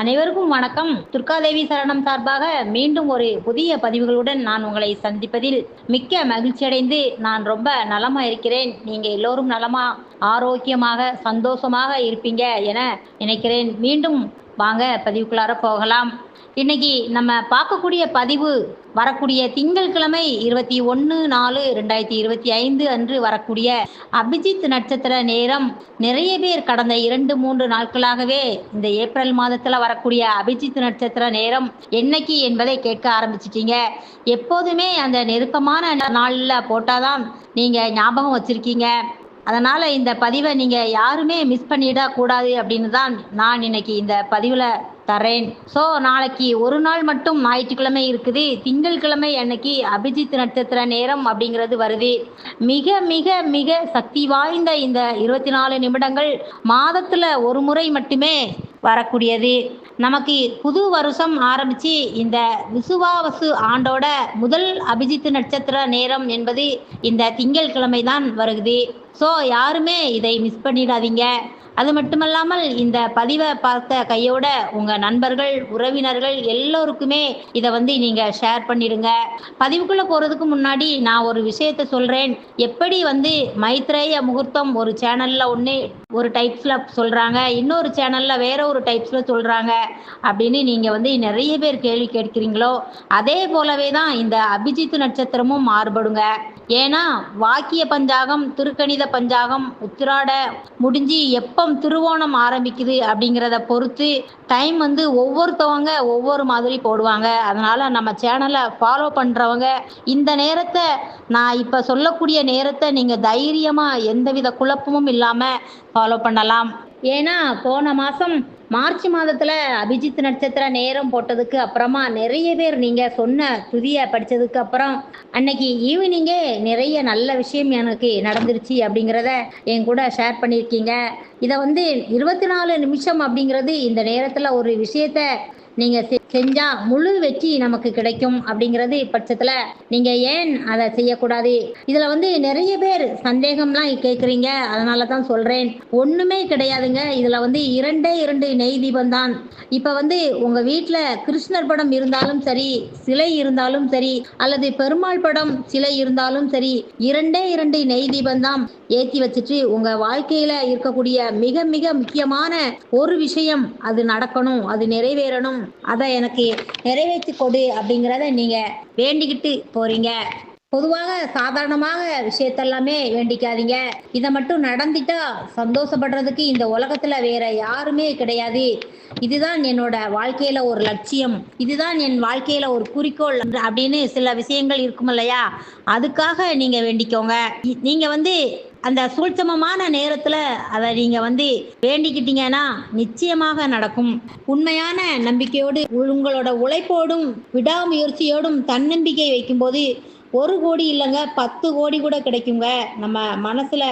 அனைவருக்கும் வணக்கம். துர்காதேவி சரணம் சார்பாக மீண்டும் ஒரு புதிய பதிவுகளுடன் நான் உங்களை சந்திப்பதில் மிக்க மகிழ்ச்சி அடைந்து நான் ரொம்ப நலமா இருக்கிறேன். நீங்க எல்லோரும் நலமா ஆரோக்கியமாக சந்தோஷமாக இருப்பீங்க என நினைக்கிறேன். மீண்டும் வாங்க பதிவுக்குள்ளார போகலாம். இன்னைக்கு நம்ம பார்க்கக்கூடிய பதிவு வரக்கூடிய திங்கட்கிழமை இருபத்தி ஒன்று நாலு ரெண்டாயிரத்தி இருபத்தி ஐந்து அன்று வரக்கூடிய அபிஜித் நட்சத்திர நேரம். நிறைய பேர் கடந்த இரண்டு மூன்று நாட்களாகவே இந்த ஏப்ரல் மாதத்தில் வரக்கூடிய அபிஜித் நட்சத்திர நேரம் என்னைக்கு என்பதை கேட்க ஆரம்பிச்சிட்டீங்க. எப்போதுமே அந்த நெருக்கமான நாளில் போட்டாதான் நீங்கள் ஞாபகம் வச்சுருக்கீங்க. அதனால் இந்த பதிவை நீங்கள் யாருமே மிஸ் பண்ணிடக்கூடாது அப்படின்னு தான் நான் இன்னைக்கு இந்த பதிவில் தரேன். ஸோ நாளைக்கு ஒரு நாள் மட்டும் ஞாயிற்றுக்கிழமை இருக்குது. திங்கட்கிழமை அன்னைக்கு அபிஜித் நட்சத்திர நேரம் அப்படிங்கிறது வருது. மிக மிக மிக சக்தி வாய்ந்த இந்த இருபத்தி நாலு நிமிடங்கள் மாதத்தில் ஒரு முறை மட்டுமே வரக்கூடியது. நமக்கு புது வருஷம் ஆரம்பித்து இந்த விசுவாவசு ஆண்டோட முதல் அபிஜித் நட்சத்திர நேரம் என்பது இந்த திங்கட்கிழமை தான் வருகுது. ஸோ யாருமே இதை மிஸ் பண்ணிடாதீங்க. அது மட்டுமல்லாமல் இந்த பதிவை பார்த்த கையோட உங்க நண்பர்கள் உறவினர்கள் எல்லோருக்குமே இதை வந்து நீங்க ஷேர் பண்ணிடுங்க. பதிவுக்குள்ள போறதுக்கு முன்னாடி நான் ஒரு விஷயத்த சொல்றேன். எப்படி வந்து மைத்ரேய முகூர்த்தம் ஒரு சேனல்ல ஒன்று ஒரு டைப்ஸ்ல சொல்றாங்க இன்னொரு சேனல்ல வேற ஒரு டைப்ஸ்ல சொல்றாங்க அப்படின்னு நீங்க வந்து நிறைய பேர் கேள்வி கேட்கிறீங்களோ அதே போலவே தான் இந்த அபிஜித் நட்சத்திரமும் மாறுபடுங்க. ஏன்னா வாக்கிய பஞ்சாகம் திருக்கணித பஞ்சாகம் உத்திராட முடிஞ்சு எப்போ திருவோணம் ஆரம்பிக்குது அப்படிங்கிறத பொறுத்து டைம் வந்து ஒவ்வொருத்தவங்க ஒவ்வொரு மாதிரி போடுவாங்க. அதனால் நம்ம சேனலை ஃபாலோ பண்ணுறவங்க இந்த நேரத்தை நான் இப்போ சொல்லக்கூடிய நேரத்தை நீங்கள் தைரியமாக எந்தவித குழப்பமும் இல்லாமல் ஃபாலோ பண்ணலாம். ஏன்னா போன மாதம் மார்ச் மாதத்தில் அபிஜித் நட்சத்திர நேரம் போட்டதுக்கு அப்புறமா நிறைய பேர் நீங்கள் சொன்ன துதியை படித்ததுக்கு அப்புறம் அன்னைக்கு ஈவினிங்கே நிறைய நல்ல விஷயம் எனக்கு நடந்துருச்சு அப்படிங்கிறத என் கூட ஷேர் பண்ணியிருக்கீங்க. இதை வந்து இருபத்தி நாலு நிமிஷம் அப்படிங்கிறது இந்த நேரத்தில் ஒரு விஷயத்த நீங்கள் செஞ்சா முழு வெற்றி நமக்கு கிடைக்கும் அப்படிங்கிறது பட்சத்துல நீங்கள் ஏன் அதை செய்யக்கூடாது? இதில் வந்து நிறைய பேர் சந்தேகம்லாம் கேட்குறீங்க அதனால தான் சொல்கிறேன் ஒன்றுமே கிடையாதுங்க. இதில் வந்து இரண்டே இரண்டு நெய் தீபம் தான். இப்போ வந்து உங்கள் வீட்டில் கிருஷ்ணர் படம் இருந்தாலும் சரி சிலை இருந்தாலும் சரி அல்லது பெருமாள் படம் சிலை இருந்தாலும் சரி இரண்டே இரண்டு நெய் தீபம் தான் ஏற்றி வச்சுட்டு உங்கள் வாழ்க்கையில் இருக்கக்கூடிய மிக மிக முக்கியமான ஒரு விஷயம் அது நடக்கணும் அது நிறைவேறணும். அதை எனக்கு நிறைவேற்றி கொடு அப்படிங்கிறத நீங்கள் வேண்டிக்கிட்டு போகிறீங்க பொதுவாக சாதாரணமாக விஷயத்தெல்லாமே வேண்டிக்காதீங்க. இதை மட்டும் நடந்துட்டா சந்தோஷப்படுறதுக்கு இந்த உலகத்துல வேற யாருமே கிடையாது. இதுதான் என்னோட வாழ்க்கையில ஒரு லட்சியம். இதுதான் என் வாழ்க்கையில ஒரு குறிக்கோள் அப்படின்னு சில விஷயங்கள் இருக்கும் இல்லையா? அதுக்காக நீங்க வேண்டிக்கோங்க. நீங்க வந்து அந்த சூழ்ச்சமமான நேரத்துல அதை நீங்க வந்து வேண்டிக்கிட்டீங்கன்னா நிச்சயமாக நடக்கும். உண்மையான நம்பிக்கையோடு உங்களோட உழைப்போடும் விடாமுயற்சியோடும் தன்னம்பிக்கை வைக்கும்போது ஒரு கோடி இல்லைங்க பத்து கோடி கூட கிடைக்குங்க. நம்ம மனசுல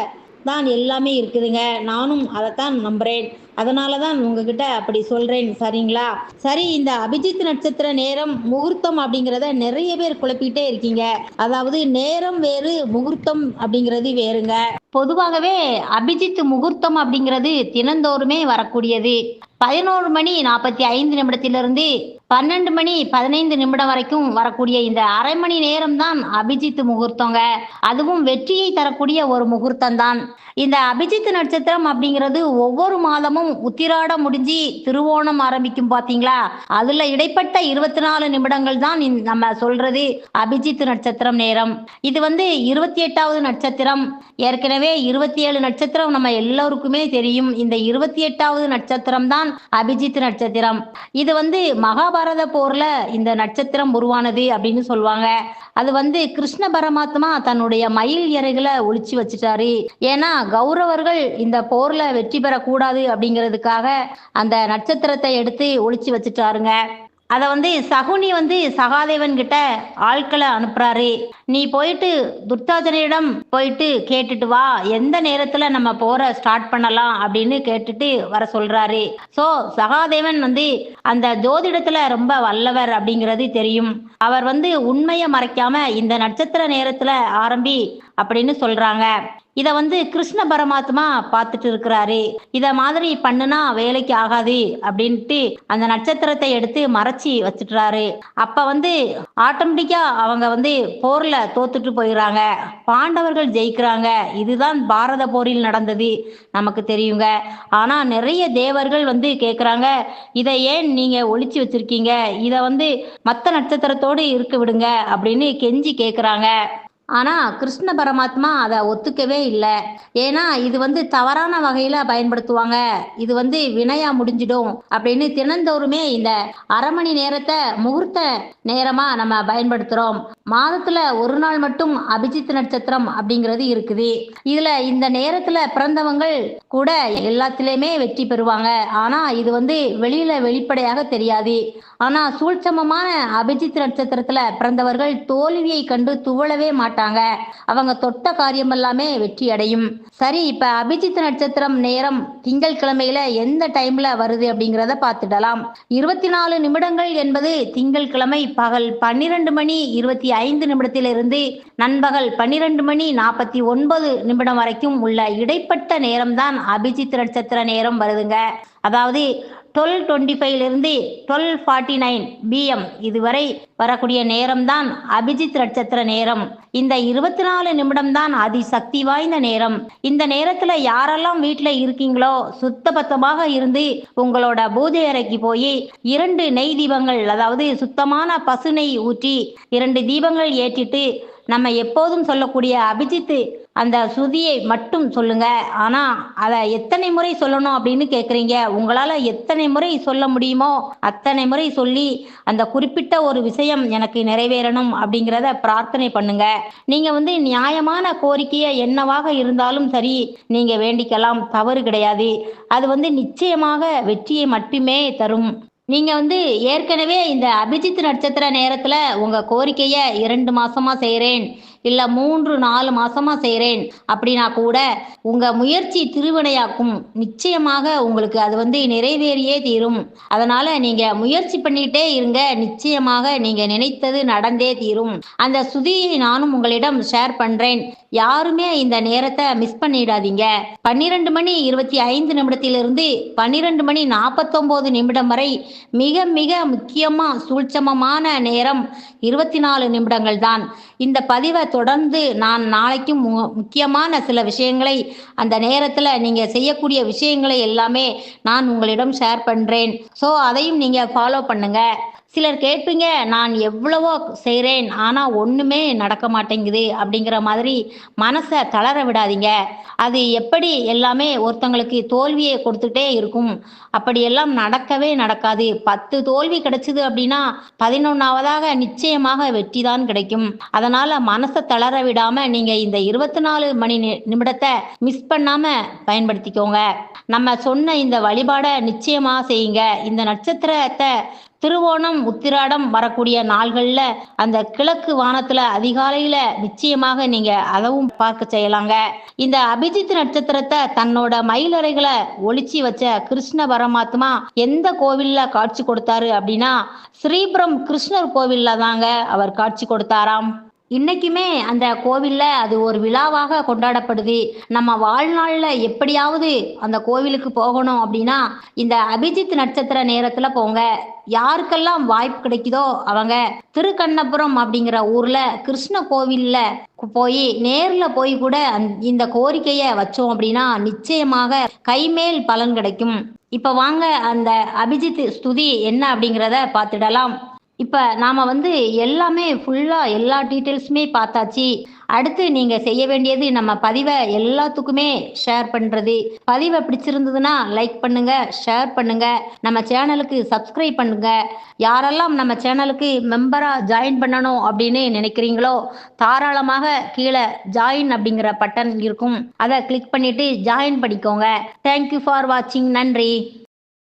தான் எல்லாமே இருக்குதுங்க. நானும் அதைத்தான் நம்புறேன். அதனால தான் உங்ககிட்ட அப்படி சொல்றேன் சரிங்களா? சரி இந்த அபிஜித் நட்சத்திர நேரம் முகூர்த்தம் அப்படிங்கிறத நிறைய பேர் குழப்பிட்டே இருக்கீங்க. அதாவது நேரம் வேறு முகூர்த்தம் அப்படிங்கிறது வேறுங்க. பொதுவாகவே அபிஜித் முகூர்த்தம் அப்படிங்கிறது தினந்தோறுமே வரக்கூடியது. பதினோரு மணி நாற்பத்தி ஐந்து நிமிடத்திலிருந்து பன்னெண்டு மணி பதினைந்து நிமிடம் வரைக்கும் வரக்கூடிய இந்த அரை மணி நேரம் தான் அபிஜித் முகூர்த்தங்க. அதுவும் வெற்றியை தரக்கூடிய ஒரு முகூர்த்தம் தான் இந்த அபிஜித் நட்சத்திரம் அப்படிங்கிறது ஒவ்வொரு மாதமும் உத்திராட முடிஞ்சு திருவோணம் ஆரம்பிக்கும் பாத்தீங்களா? அதுல இடைப்பட்ட இருபத்தி நாலு நிமிடங்கள் தான் நம்ம சொல்றது அபிஜித் நட்சத்திரம் நேரம். இது வந்து இருபத்தி எட்டாவது நட்சத்திரம். ஏற்கனவே இருபத்தி ஏழு நட்சத்திரம் நம்ம எல்லோருக்குமே தெரியும். இந்த இருபத்தி எட்டாவது நட்சத்திரம் தான் அபிஜித் நட்சத்திரம். இது வந்து மகாபாரத போர்ல இந்த நட்சத்திரம் உருவானது அப்படின்னு சொல்லுவாங்க. அது வந்து கிருஷ்ண பரமாத்மா தன்னுடைய மயில் இறைகளை ஒழிச்சு வச்சுட்டாரு. ஏன்னா கௌரவர்கள் இந்த போர்ல வெற்றி பெறக்கூடாது அப்படிங்கிறதுக்காக அந்த நட்சத்திரத்தை எடுத்து ஒழிச்சு வச்சுட்டாருங்க. அதை வந்து சகுனி வந்து சகாதேவன் கிட்ட ஆட்களை அனுப்புறாரு. நீ போயிட்டு துர்தாஜனிடம் போயிட்டு கேட்டுட்டு வா. எந்த நேரத்துல நம்ம போற ஸ்டார்ட் பண்ணலாம் அப்படின்னு கேட்டுட்டு வர சொல்றாரு. சோ சகாதேவன் வந்து அந்த ஜோதிடத்துல ரொம்ப வல்லவர் அப்படிங்கிறது தெரியும். அவர் வந்து உண்மையை மறைக்காம இந்த நட்சத்திர நேரத்துல ஆரம்பி அப்படின்னு சொல்றாங்க. இத வந்து கிருஷ்ண பரமாத்மா பார்த்துட்டு இருக்கிறாரு இத மாதிரி பண்ணுனா வேலைக்கு ஆகாது அப்படின்ட்டு அந்த நட்சத்திரத்தை எடுத்து மறைச்சி வச்சுட்டுறாரு அப்ப வந்து ஆட்டோமேட்டிக்கா அவங்க வந்து போர்ல தோத்துட்டு போயிடுறாங்க பாண்டவர்கள் ஜெயிக்கிறாங்க. இதுதான் பாரத போரில் நடந்தது நமக்கு தெரியுங்க. ஆனா நிறைய தேவர்கள் வந்து கேக்குறாங்க இதை ஏன் நீங்க ஒழிச்சு வச்சிருக்கீங்க? இத வந்து மத்த நட்சத்திரத்தோடு இருக்க விடுங்க அப்படின்னு கெஞ்சி கேக்குறாங்க. ஆனா கிருஷ்ண பரமாத்மா அதை ஒத்துக்கவே இல்லை. ஏன்னா இது வந்து தவறான வகையில பயன்படுத்துவாங்க. இது வந்து வினையா முடிஞ்சிடும் அப்படின்னு தினந்தோறுமே இந்த அரை மணி நேரத்தை முகூர்த்த நேரமா நம்ம பயன்படுத்துறோம். மாதத்துல ஒரு நாள் மட்டும் அபிஜித் நட்சத்திரம் அப்படிங்கிறது இருக்குது. இதுல இந்த நேரத்துல பிறந்தவங்கள் கூட எல்லாத்திலயுமே வெற்றி பெறுவாங்க. ஆனா இது வந்து வெளியில வெளிப்படையாக தெரியாது. ஆனா சூழ்ச்சமமான அபிஜித் நட்சத்திரத்துல பிறந்தவர்கள் தோல்வியை கண்டு துவளவே மாட்டாங்க. அவங்க தொட்ட காரியம் எல்லாமே வெற்றி அடையும். சரி இப்ப அபிஜித் நட்சத்திரம் நேரம் திங்கள் கிழமையில எந்த டைம்ல வருது அப்படிங்கிறத பார்த்துடலாம். இருபத்தி நாலு நிமிடங்கள் என்பது திங்கள் கிழமை பகல் பன்னிரண்டு மணி இருபத்தி ஐந்து நிமிடத்திலிருந்து நண்பகல் பன்னிரண்டு மணி நாற்பத்தி ஒன்பது நிமிடம் வரைக்கும் உள்ள இடைப்பட்ட நேரம்தான் அபிஜித் நட்சத்திர நேரம் வருதுங்க. அதாவது டுவெல் டுவெண்ட்டி ஃபைவ்லேருந்து டுவெல் ஃபார்ட்டி நைன் பிஎம் இதுவரை வரக்கூடிய நேரம்தான் அபிஜித் நட்சத்திர நேரம். இந்த இருபத்தி நாலு நிமிடம் தான் அதி சக்தி வாய்ந்த நேரம். இந்த நேரத்துல யாரெல்லாம் வீட்டுல இருக்கீங்களோ சுத்தபத்தமாக இருந்து உங்களோட பூஜை அறைக்கு போய் இரண்டு நெய் தீபங்கள் அதாவது சுத்தமான பசு நெய் ஊற்றி இரண்டு தீபங்கள் ஏற்றிட்டு நம்ம எப்போதும் சொல்லக்கூடிய அபிஜித்து அந்த சுதியை மட்டும் சொல்லுங்க. ஆனா அதை எத்தனை முறை சொல்லணும் அப்படின்னு கேக்குறீங்க? உங்களால எத்தனை முறை சொல்ல முடியுமோ அத்தனை முறை சொல்லி அந்த குறிப்பிட்ட ஒரு விஷயம் எனக்கு நிறைவேறணும் அப்படிங்கிறத பிரார்த்தனை பண்ணுங்க. நீங்க வந்து நியாயமான கோரிக்கையை என்னவாக இருந்தாலும் சரி நீங்க வேண்டிக்கலாம். தவறு கிடையாது. அது வந்து நிச்சயமாக வெற்றியை மட்டுமே தரும். நீங்க வந்து ஏற்கனவே இந்த அபிஜித் நட்சத்திர நேரத்துல உங்க கோரிக்கைய இரண்டு மாசமா செய்யறேன் இல்ல மூன்று நாலு மாசமா செய்யறேன் அப்படின்னா கூட உங்க முயற்சி திருவினையாக்கும். நிச்சயமாக உங்களுக்கு அது வந்து நிறைவேறியே தீரும். அதனால நீங்க முயற்சி பண்ணிட்டே இருங்க. நிச்சயமாக நீங்க நினைத்தது நடந்தே தீரும். அந்த சுதியை நானும் உங்களிடம் ஷேர் பண்றேன். யாருமே இந்த நேரத்தை மிஸ் பண்ணிடாதீங்க. பன்னிரண்டு மணி இருபத்தி ஐந்து நிமிடத்திலிருந்து பன்னிரெண்டு மணி நாற்பத்தொன்பது நிமிடம் வரை மிக மிக முக்கியமா சூழ்ச்சமமான நேரம் இருபத்தி நாலு நிமிடங்கள் தான் இந்த பதிவை தொடர்ந்து நான் நாளைக்கும் மு- முக்கியமான சில விஷயங்களை அந்த நேரத்துல நீங்க செய்யக்கூடிய விஷயங்களை எல்லாமே நான் உங்களிடம் ஷேர் பண்றேன். ஸோ அதையும் நீங்க ஃபாலோ பண்ணுங்க. சிலர் கேட்பீங்க நான் எவ்வளவோ செய்கிறேன் ஆனால் ஒன்றுமே நடக்க மாட்டேங்குது அப்படிங்கிற மாதிரி மனசை தளர விடாதீங்க. அது எப்படி எல்லாமே ஒருத்தங்களுக்கு தோல்வியை கொடுத்துட்டே இருக்கும். அப்படியெல்லாம் நடக்கவே நடக்காது. பத்து தோல்வி கிடைச்சது அப்படின்னா பதினொன்னாவதாக நிச்சயமாக வெற்றி தான் கிடைக்கும். அதனால மனசை தளர விடாம நீங்க இந்த இருபத்தி நாலு மணி நி- நிமிடத்தை மிஸ் பண்ணாம பயன்படுத்திக்கோங்க. நம்ம சொன்ன இந்த வழிபாடை நிச்சயமா செய்யுங்க. இந்த நட்சத்திரத்தை திருவோணம் உத்திராடம் வரக்கூடிய நாள்கள்ல அந்த கிழக்கு வானத்துல அதிகாலையில நிச்சயமாக நீங்க அதவும் பார்க்க செய்யலாங்க. இந்த அபிஜித் நட்சத்திரத்தை தன்னோட மயிலறைகளை ஒளிச்சு வச்ச கிருஷ்ண பரமாத்மா எந்த கோவில்ல காட்சி கொடுத்தாரு அப்படின்னா ஸ்ரீபுரம் கிருஷ்ணர் கோவில்ல தாங்க அவர் காட்சி கொடுத்தாராம். இன்னைக்குமே அந்த கோவில்ல அது ஒரு விழாவாக கொண்டாடப்படுது. நம்ம வாழ்நாள்ல எப்படியாவது அந்த கோவிலுக்கு போகணும் அப்படின்னா இந்த அபிஜித் நட்சத்திர நேரத்துல போங்க. யாருக்கெல்லாம் வாய்ப்பு கிடைக்குதோ அவங்க திருக்கண்ணபுரம் அப்படிங்கிற ஊர்ல கிருஷ்ண கோவில்ல போய் நேர்ல போய் கூட இந்த கோரிக்கைய வச்சோம் அப்படின்னா நிச்சயமாக கைமேல் பலன் கிடைக்கும். இப்ப வாங்க அந்த அபிஜித் ஸ்துதி என்ன அப்படிங்கிறத பார்த்துடலாம். இப்ப நாம வந்து எல்லாமே ஃபுல்லா எல்லா டீட்டெயில்ஸுமே பார்த்தாச்சு. அடுத்து நீங்க செய்ய வேண்டியது நம்ம பதிவை எல்லாத்துக்குமே ஷேர் பண்றது. பதிவை பிடிச்சிருந்ததுன்னா லைக் பண்ணுங்க ஷேர் பண்ணுங்க. நம்ம சேனலுக்கு சப்ஸ்கிரைப் பண்ணுங்க. யாரெல்லாம் நம்ம சேனலுக்கு மெம்பரா ஜாயின் பண்ணணும் அப்படின்னு நினைக்கிறீங்களோ தாராளமாக கீழே ஜாயின் அப்படிங்கிற பட்டன் இருக்கும். அதை கிளிக் பண்ணிட்டு ஜாயின் பண்ணிக்கோங்க. தேங்க்யூ ஃபார் வாட்சிங் நன்றி.